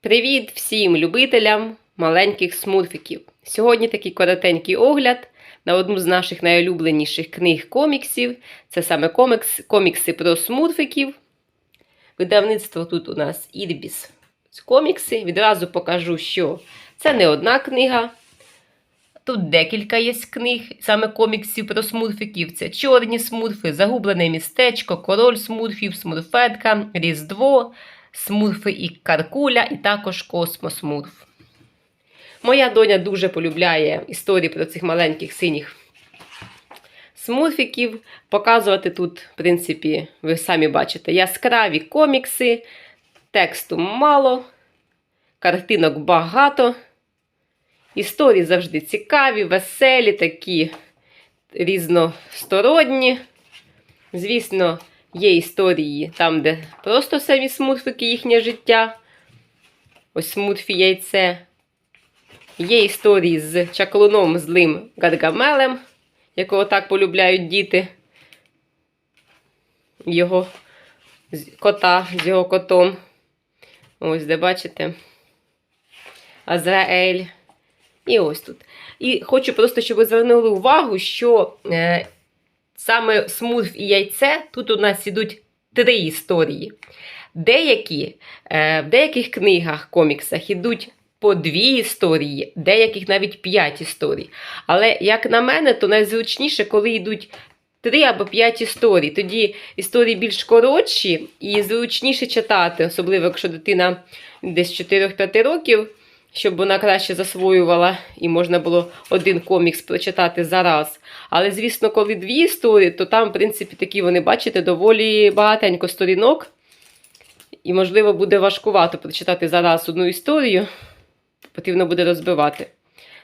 Привіт всім любителям маленьких смурфиків. Сьогодні такий коротенький огляд на одну з наших найулюбленіших книг коміксів. Це саме комікс, комікси про смурфиків. Видавництво тут у нас Ірбіс комікси. Відразу покажу, що це не одна книга. Тут декілька є книг, саме коміксів про смурфиків. Це Чорні смурфи, Загублене містечко, Король смурфів, Смурфетка, Різдво, Смурфи і Каркуля, і також Космосмурф. Моя доня дуже полюбляє історії про цих маленьких синіх смурфиків. Показувати тут, в принципі, ви самі бачите, яскраві комікси, тексту мало, картинок багато. Історії завжди цікаві, веселі, такі різносторонні. Звісно, є історії там, де просто самі смурфики, їхнє життя. Ось смурфі яйце. Є історії з чаклуном злим Гаргамелем, якого так полюбляють діти. Його кота з його котом. Ось де бачите. Азраель. І ось тут. І хочу просто, щоб ви звернули увагу, що е, саме смурф і яйце тут у нас ідуть три історії. Деякі, е, в деяких книгах, коміксах ідуть по дві історії, деяких навіть п'ять історій. Але, як на мене, то найзручніше, коли йдуть три або п'ять історій. Тоді історії більш коротші і зручніше читати, особливо якщо дитина десь 4-5 років щоб вона краще засвоювала і можна було один комікс прочитати за раз. Але, звісно, коли дві історії, то там, в принципі, такі вони, бачите, доволі багатенько сторінок. І, можливо, буде важкувато прочитати за раз одну історію. Потрібно буде розбивати.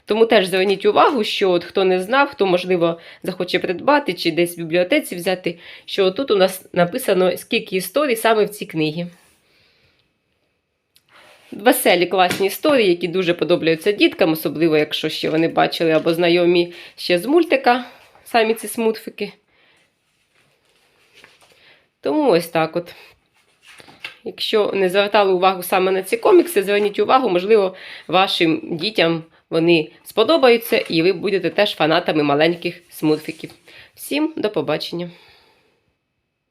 Тому теж зверніть увагу, що от хто не знав, хто, можливо, захоче придбати чи десь в бібліотеці взяти, що тут у нас написано, скільки історій саме в цій книгі. Веселі класні історії, які дуже подобаються діткам, особливо, якщо ще вони бачили або знайомі ще з мультика, самі ці смурфики. Тому ось так от. Якщо не звертали увагу саме на ці комікси, зверніть увагу, можливо, вашим дітям вони сподобаються, і ви будете теж фанатами маленьких смурфиків. Всім до побачення!